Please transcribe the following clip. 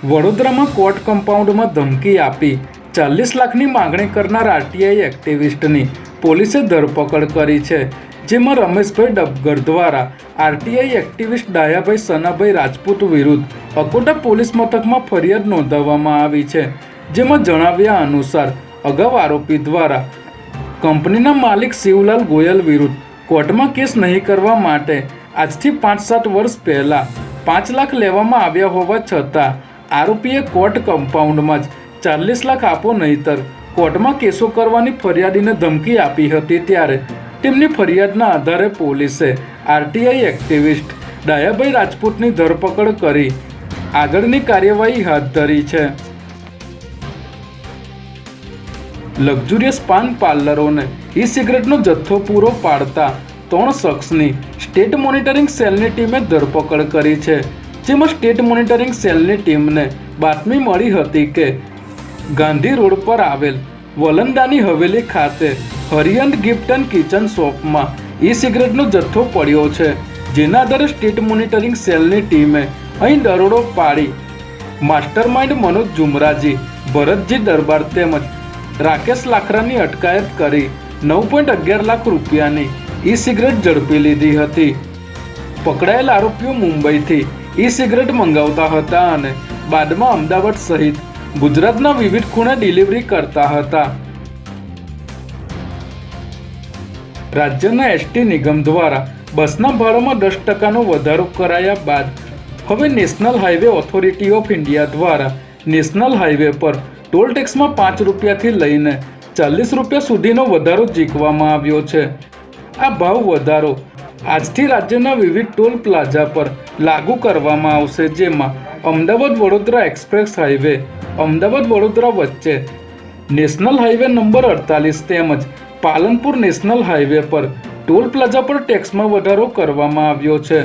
વડોદરામાં કોર્ટ કમ્પાઉન્ડમાં ધમકી આપી. ચાલીસ લાખની માગણી કરનાર આરટીઆઈ એક્ટિવિસ્ટની પોલીસે ધરપકડ કરી છે, જેમાં રમેશભાઈ ડબગર દ્વારા આરટીઆઈ એક્ટિવિસ્ટ ડાયાભાઈ સનાભાઈ રાજપૂત વિરુદ્ધ અકોટા પોલીસ મથકમાં ફરિયાદ નોંધાવવામાં આવી છે, જેમાં જણાવ્યા અનુસાર અગાઉ આરોપી દ્વારા કંપનીના માલિક શિવલાલ ગોયલ વિરુદ્ધ કોર્ટમાં કેસ નહીં કરવા માટે આજથી પાંચ સાત વર્ષ પહેલાં પાંચ લાખ લેવામાં આવ્યા હોવા છતાં આરોપીએ કોર્ટ કમ્પાઉન્ડમાં જ ચાલીસ લાખ આપો નહીતર કોર્ટમાં કેસો કરવાની ફરિયાદીને ધમકી આપી હતી ત્યારે તેમની ફરિયાદના આધારે પોલીસે આરટીઆઈ એક્ટિવિસ્ટ ડાયાભાઈ રાજપૂતની ધરપકડ કરી આગળની કાર્યવાહી હાથ ધરી છે. લક્ઝુરિયસ પાન પાર્લરોને ઈ સિગરેટનો જથ્થો પૂરો પાડતા ત્રણ શખ્સની સ્ટેટ મોનિટરિંગ સેલની ટીમે ધરપકડ કરી છે. જેમાં સ્ટેટ મોનિટરિંગ સેલની ટીમને બાતમી મળી હતી કે ગાંધી રોડ પર આવેલ વલંદાની હવેલી ખાતે હરિયન ગિફ્ટન કિચન શોપમાં ઈ સિગરેટનો જથ્થો પડ્યો છે, જેના આધારે સ્ટેટ મોનિટરિંગ સેલની ટીમે અહીં દરોડો પાડી. માસ્ટર માઇન્ડ મનોજ જુમરાજી, ભરતજી દરબાર તેમજ રાકેશ લાખરાની અટકાયત કરી નવ પોઈન્ટ અગિયાર લાખ રૂપિયાની ઈ સિગરેટ ઝડપી લીધી હતી. પકડાયેલ આરોપીઓ મુંબઈથી ઈ સિગરેટ મંગાવતા હતા અને બાદમાં અમદાવાદ સહિત ગુજરાતના વિવિધ ખૂણે ડિલિવરી કરતા હતા. રાજ્યના એસટી નિગમ દ્વારા બસના ભાડામાં દસ ટકાનો વધારો કરાયા બાદ હવે national highway authority of India દ્વારા નેશનલ હાઈવે પર ટોલ ટેક્સમાં પાંચ રૂપિયાથી લઈને ચાલીસ રૂપિયા સુધીનો વધારો જીકવામાં આવ્યો છે. આ ભાવ વધારો આજથી રાજ્યના વિવિધ ટોલ પ્લાઝા પર લાગુ કરવામાં આવશે, જેમાં અમદાવાદ વડોદરા એક્સપ્રેસ હાઈવે, અમદાવાદ વડોદરા વચ્ચે નેશનલ હાઈવે નંબર અડતાલીસ તેમજ પાલનપુર નેશનલ હાઈવે પર ટોલ પ્લાઝા પર ટેક્સમાં વધારો કરવામાં આવ્યો છે.